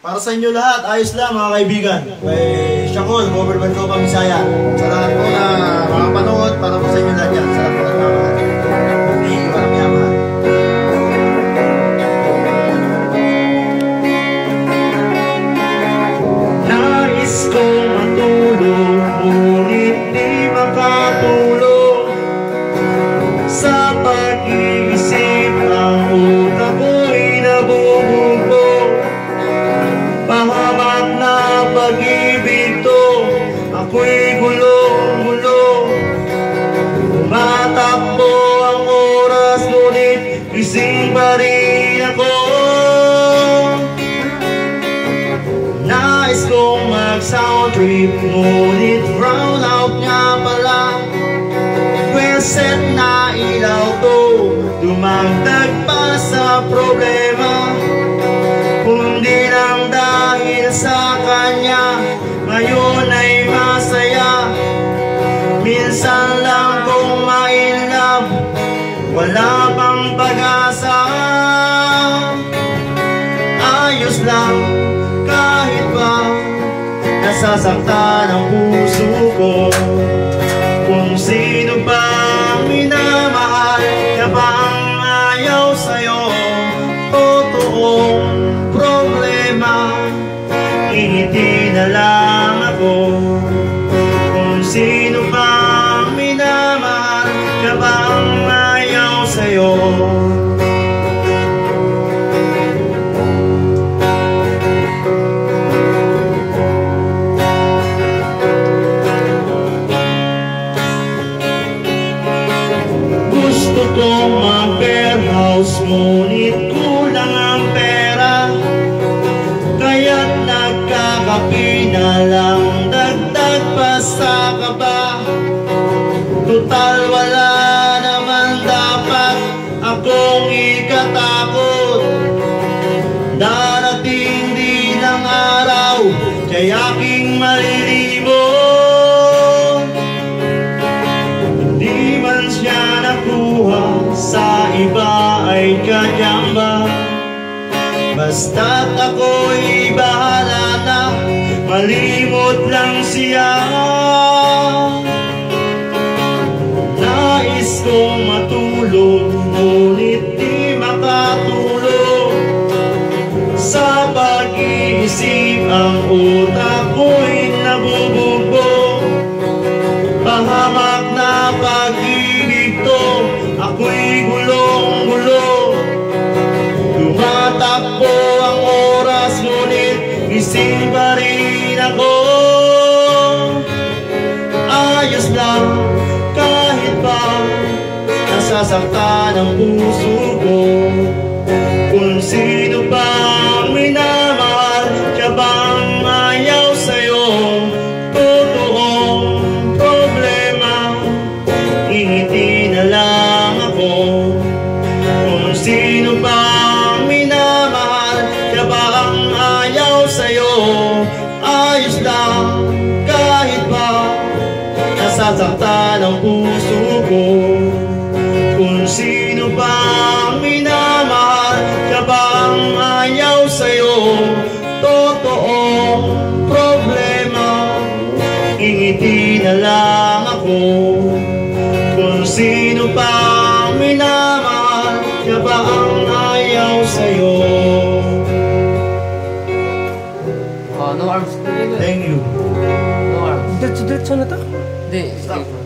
Para sa inyo lahat, ayos lang mga kaibigan. Kay Shakol, Government ko pa Bisaya. Sa lahat po na makapanood, para po sa inyo lahat pag-ibig ako'y gulong-gulo. Tumatakbo ang oras, ngunit gising pa rin ako. Nais kong mag-sound trip Ngunit kanya Ngayon ay masaya. Minsan lang kong ma-inlove Wala pang pag-asa? Ayos lang kahit ba Nasasaktan ang puso ko. Kung sino ba ang minamahal Ka ba ayaw sa'yo? Totoong Ngingiti na lang ako Kung sino ba ang minamahal Ka ba ang ayaw sa'yo. Gusto kong mag-warehouse Ngunit Dagdag pa sa kaba Total wala naman dapat Akong ikatakot. Darating din ang araw Kay aking malilibot Di man siya nakuha sa iba ay kanyang ba? Basta't ako'y bahala malimot lang siya. Nais kong matulog ngunit di makatulog. Sa pag-iisip ang utak ko'y nabubugbog Gising pa rin ako. Ayos lang kahit pa Nasasaktan ang puso ko. Kung sino ba Nasasaktan ang puso ko Kung sino ba ang minamahal Siya ba ang ayaw sa'yo Totoong problema Ngingiti na lang ako Kung sino pa ang minamahal Siya ba ang ayaw sa'yo Oh, no arms. Thank you. No arms. Diretso-diretso na to. Hindi, skip.